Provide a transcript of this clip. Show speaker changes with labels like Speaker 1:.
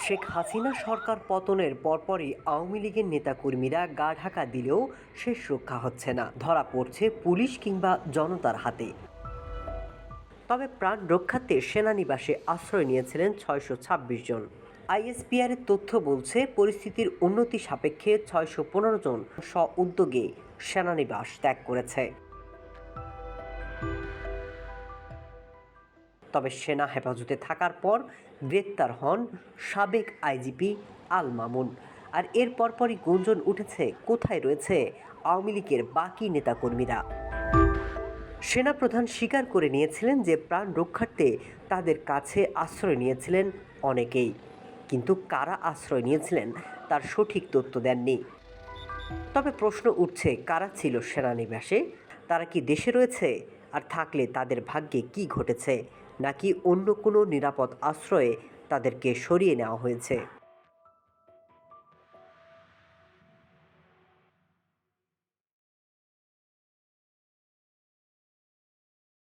Speaker 1: শেখ হাসিনা সরকার পতনের পরপরই আওয়ামী লীগের নেতাকর্মীরা গা ঢাকা দিলেও শেষ রক্ষা হচ্ছে না। ধরা পড়ছে পুলিশ কিংবা জনতার হাতে। তবে প্রাণ রক্ষার্থে সেনানিবাসে আশ্রয় নিয়েছিলেন ছয়শো ছাব্বিশ জন। আইএসপিআর তথ্য বলছে, পরিস্থিতির উন্নতি সাপেক্ষে ছয়শো পনেরো জন স্ব উদ্যোগে সেনানিবাস ত্যাগ করেছে। তবে সেনা হেফাজতে থাকার পর গ্রেপ্তার হন সাবেক আইজিপি আল মামুন। আর এর পরপরই গুঞ্জন উঠেছে, কোথায় রয়েছে আওয়ামী লীগের বাকি নেতাকর্মীরা। সেনাপ্রধান স্বীকার করে নিয়েছিলেন যে প্রাণ রক্ষার্থে তাদের কাছে আশ্রয় নিয়েছিলেন অনেকেই। কিন্তু কারা আশ্রয় নিয়েছিলেন তার সঠিক তথ্য দেননি। তবে প্রশ্ন উঠছে, কারা ছিল সেনানিবাসে? তারা কি দেশে রয়েছে? আর থাকলে তাদের ভাগ্যে কি ঘটেছে? নাকি অন্য কোনো নিরাপদ আশ্রয়ে তাদেরকে সরিয়ে নেওয়া হয়েছে?